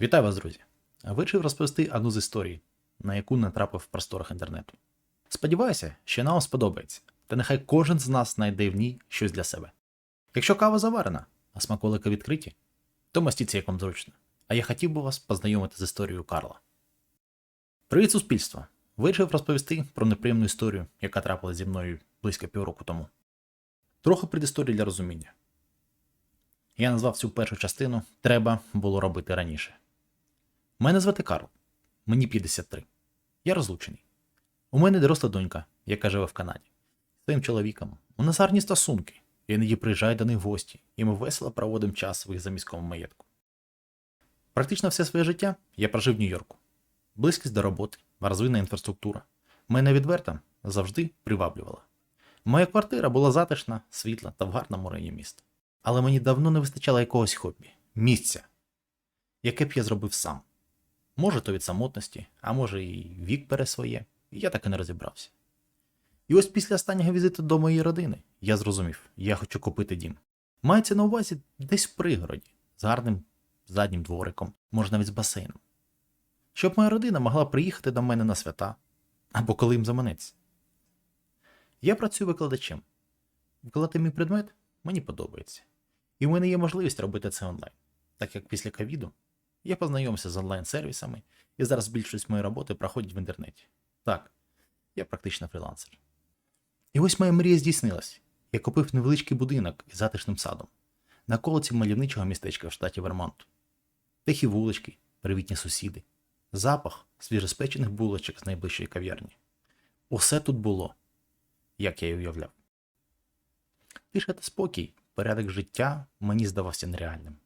Вітаю вас, друзі! Вирішив розповісти одну з історій, на яку натрапив в просторах інтернету. Сподіваюся, що вам сподобається, та нехай кожен з нас знайде в ній щось для себе. Якщо кава заварена, а смаколики відкриті, то мастіться як вам зручно. А я хотів би вас познайомити з історією Карла. Привіт, суспільство! Вирішив розповісти про неприємну історію, яка трапилася зі мною близько півроку тому. Трохи предісторії для розуміння. Я назвав цю першу частину Треба було робити раніше. Мене звати Карл. Мені 53. Я розлучений. У мене доросла донька, яка живе в Канаді. З своїм чоловіком. У нас гарні стосунки. Іноді приїжджаю до них гості, і ми весело проводимо час в їх заміському маєтку. Практично все своє життя я прожив в Нью-Йорку. Близькість до роботи, розвинена інфраструктура. Мене відверто завжди приваблювала. Моя квартира була затишна, світла та в гарному районі міста. Але мені давно не вистачало якогось хобі, місця, яке б я зробив сам. Може, то від самотності, а може і вік бере своє, і я так і не розібрався. І ось після останнього візиту до моєї родини я зрозумів, я хочу купити дім. Мається на увазі десь в пригороді, з гарним заднім двориком, може навіть з басейном. Щоб моя родина могла приїхати до мене на свята або коли їм заманеться. Я працюю викладачем. Викладати мій предмет мені подобається. І в мене є можливість робити це онлайн, так як після ковіду я познайомився з онлайн-сервісами, і зараз більшість моєї роботи проходить в інтернеті. Так, я практично фрілансер. І ось моя мрія здійснилась. Я купив невеличкий будинок із затишним садом на колиці мальовничого містечка в штаті Вермонт. Тихі вулички, привітні сусіди, запах свіжоспечених булочок з найближчої кав'ярні. Усе тут було, як я й уявляв. Тиша та спокій, порядок життя мені здавався нереальним.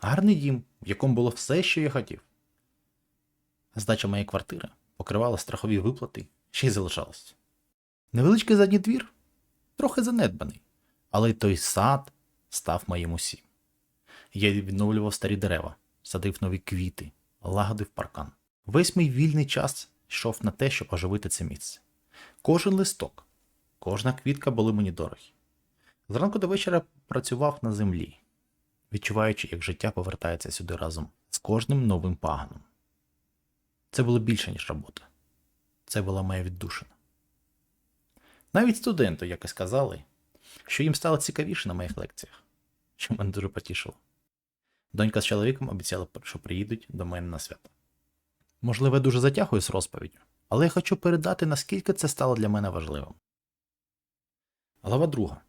Гарний дім, в якому було все, що я хотів. Здача моєї квартири покривала страхові виплати, ще й залишалась. Невеличкий задній двір трохи занедбаний, але й той сад став моїм усім. Я відновлював старі дерева, садив нові квіти, лагодив паркан. Весь мій вільний час йшов на те, щоб оживити це місце. Кожен листок, кожна квітка були мені дорогі. Зранку до вечора працював на землі, відчуваючи, як життя повертається сюди разом з кожним новим паганом. Це було більше, ніж робота. Це була моя віддушина. Навіть студенти якось сказали, що їм стало цікавіше на моїх лекціях, що мене дуже потішило. Донька з чоловіком обіцяла, що приїдуть до мене на свято. Можливо, я дуже затягую з розповіддю, але я хочу передати, наскільки це стало для мене важливим. Глава друга.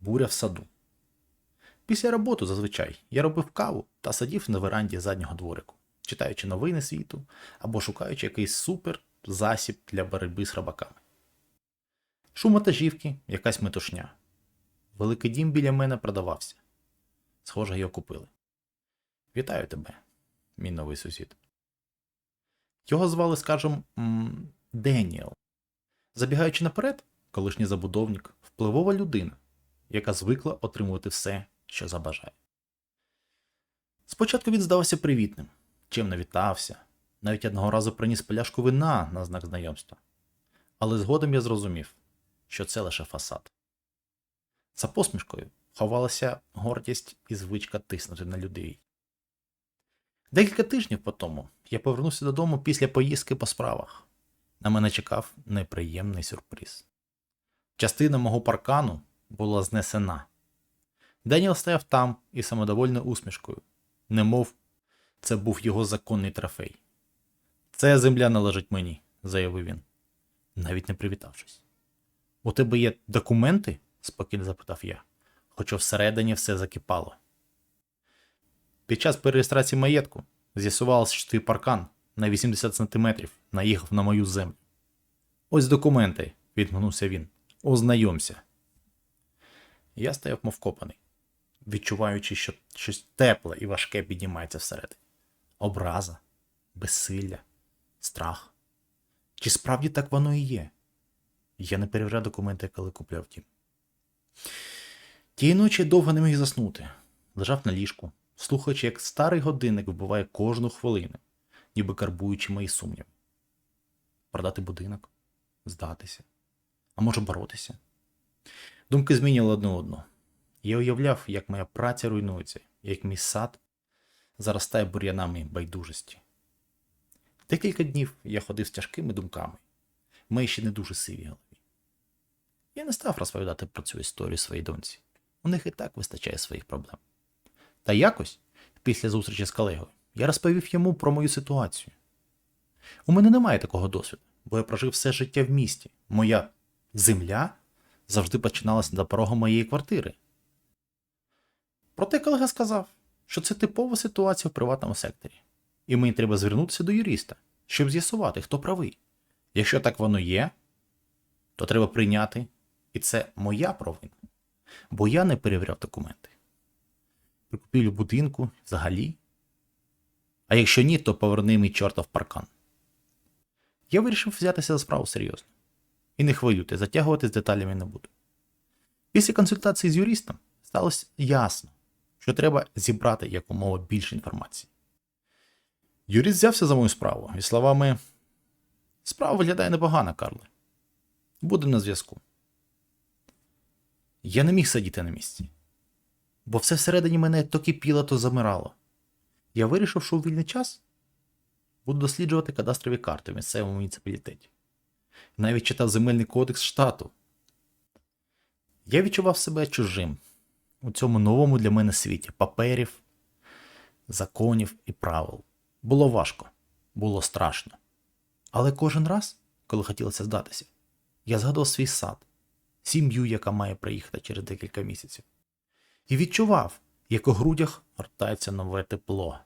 Буря в саду. Після роботи зазвичай я робив каву та сидів на веранді заднього дворику, читаючи новини світу або шукаючи якийсь супер засіб для боротьби з рабаками. Шум вантажівки, якась метушня. Великий дім біля мене продавався. Схоже, його купили. Вітаю тебе, мій новий сусід. Його звали, скажімо, Деніел. Забігаючи наперед, колишній забудовник, впливова людина, яка звикла отримувати все, що забажає. Спочатку він здавався привітним, чим вітався, навіть одного разу приніс пляшку вина на знак знайомства. Але згодом я зрозумів, що це лише фасад. За посмішкою ховалася гордість і звичка тиснути на людей. Декілька тижнів по тому я повернувся додому після поїздки по справах. На мене чекав неприємний сюрприз. Частина мого паркану була знесена. Деніел стояв там із самодовольною усмішкою, немов це був його законний трофей. Це земля належить мені, заявив він, навіть не привітавшись. У тебе є документи? спокійно запитав я, хоча всередині все закипало. Під час перереєстрації маєтку з'ясувалося, що твій паркан на 80 сантиметрів наїхав на мою землю. Ось документи, відмовився він. Ознайомся. Я стояв мов копаний, відчуваючи, що щось тепле і важке піднімається всередині. Образа, безсилля, страх. Чи справді так воно і є? Я не перевіряв документи, коли купляв дім. Тієї ночі довго не міг заснути. Лежав на ліжку, слухаючи, як старий годинник вбиває кожну хвилину, ніби карбуючи мої сумніви. Продати будинок, здатися, а може боротися. Думки змінювали одне одну. Я уявляв, як моя праця руйнується, як мій сад заростає бур'янами байдужості. Декілька днів я ходив з тяжкими думками, в моїй ще не дуже сивій голові. Я не став розповідати про цю історію своїй доньці. У них і так вистачає своїх проблем. Та якось, після зустрічі з колегою, я розповів йому про мою ситуацію. У мене немає такого досвіду, бо я прожив все життя в місті. Моя земля завжди починалася за порогом моєї квартири. Проте колега сказав, що це типова ситуація в приватному секторі, і мені треба звернутися до юриста, щоб з'ясувати, хто правий. Якщо так воно є, то треба прийняти, і це моя провина, бо я не перевіряв документи. При купівлі будинку взагалі. А якщо ні, то поверни мій чортов паркан. Я вирішив взятися за справу серйозно. І не хвилюйте, затягувати з деталями не буду. Після консультації з юристом сталося ясно, що треба зібрати якомога більше інформації. Юрист взявся за мою справу і словами: справа виглядає непогано, Карле. Будемо на зв'язку. Я не міг сидіти на місці, бо все всередині мене то кипіло, то замирало. Я вирішив, що у вільний час буду досліджувати кадастрові карти в місцевому муніципалітеті. Навіть читав земельний кодекс штату. Я відчував себе чужим у цьому новому для мене світі паперів, законів і правил. Було важко, було страшно. Але кожен раз, коли хотілося здатися, я згадував свій сад, сім'ю, яка має приїхати через декілька місяців, і відчував, як у грудях гортається нове тепло.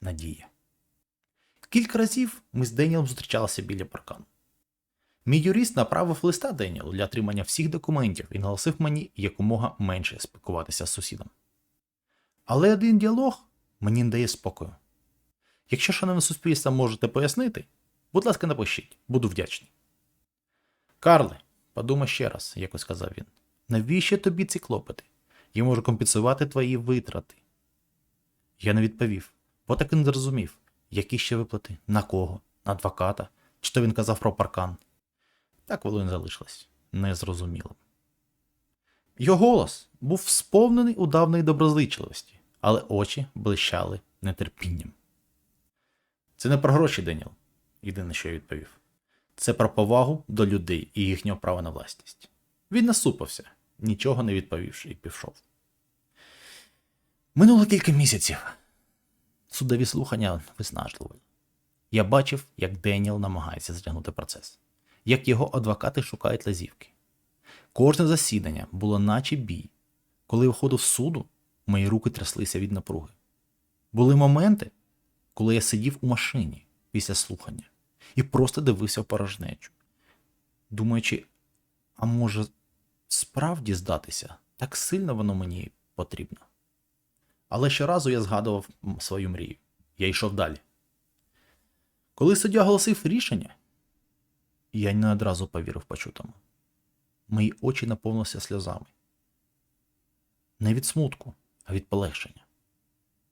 Надія. Кілька разів ми з Денілом зустрічалися біля паркану. Мій юрист направив листа Денілу для отримання всіх документів і наголосив мені якомога менше спілкуватися з сусідом. Але один діалог мені не дає спокою. Якщо, шановне суспільство, можете пояснити, будь ласка, напишіть, буду вдячний. Карле, подумай ще раз, якось сказав він. Навіщо тобі ці клопоти? Я можу компенсувати твої витрати. Я не відповів, бо так і не зрозумів, які ще виплати, на кого, на адвоката, чи то він казав про паркан. Так і залишилось незрозумілим. Його голос був сповнений удавної доброзичливості, але очі блищали нетерпінням. Це не про гроші, Деніл, єдине, що я відповів. Це про повагу до людей і їхнього права на власність. Він насупився, нічого не відповівши, і пішов. Минуло кілька місяців. Судові слухання виснажливі. Я бачив, як Деніел намагається затягнути процес, як його адвокати шукають лазівки. Кожне засідання було наче бій. Коли виходив з суду, мої руки тряслися від напруги. Були моменти, коли я сидів у машині після слухання і просто дивився в порожнечу, думаючи, а може, справді здатися, так сильно воно мені потрібно. Але щоразу я згадував свою мрію. Я йшов далі. Коли суддя оголосив рішення, я не одразу повірив почутому. Мої очі наповнилися сльозами. Не від смутку, а від полегшення.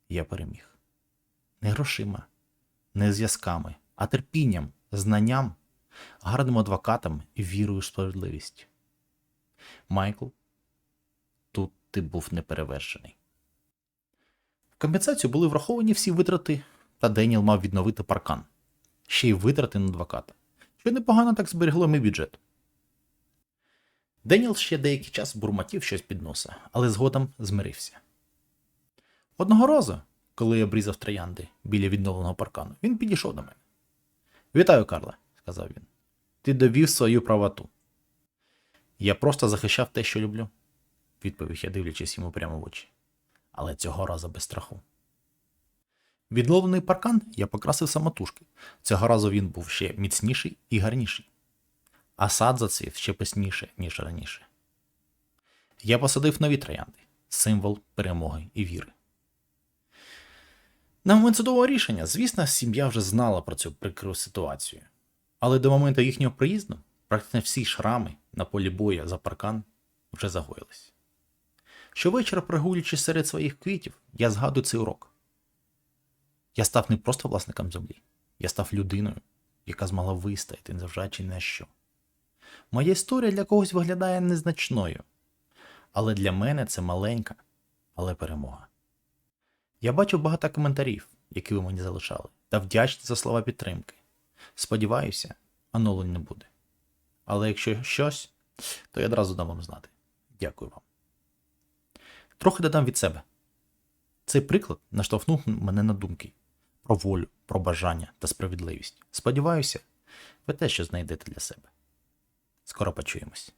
Я переміг. Не грошима, не зв'язками, а терпінням, знанням, гарним адвокатом і вірою в справедливість. Майкл, тут ти був неперевершений. В компенсацію були враховані всі витрати, та Деніел мав відновити паркан, ще й витрати на адвоката, що непогано так зберегло мій бюджет. Деніел ще деякий час бурмотів щось під носа, але згодом змирився. Одного разу, коли я обрізав троянди біля відновленого паркану, він підійшов до мене. Вітаю, Карле, сказав він. Ти довів свою правоту. Я просто захищав те, що люблю, відповів я, дивлячись йому прямо в очі. Але цього разу без страху. Відновлений паркан я покрасив самотужки. Цього разу він був ще міцніший і гарніший, а сад зацвів ще писніше, ніж раніше. Я посадив нові троянди, символ перемоги і віри. На момент судового рішення, звісно, сім'я вже знала про цю прикру ситуацію. Але до моменту їхнього приїзду практично всі шрами на полі бою за паркан вже загоїлись. Щовечора, прогулюючись серед своїх квітів, я згадую цей урок. Я став не просто власником землі, я став людиною, яка змогла вистояти, незважаючи на що. Моя історія для когось виглядає незначною, але для мене це маленька, але перемога. Я бачив багато коментарів, які ви мені залишали, та вдячний за слова підтримки. Сподіваюся, оновлень не буде. Але якщо щось, то я одразу дам вам знати. Дякую вам. Трохи додам від себе. Цей приклад наштовхнув мене на думки про волю, про бажання та справедливість. Сподіваюся, ви те, що знайдете для себе. Скоро почуємось.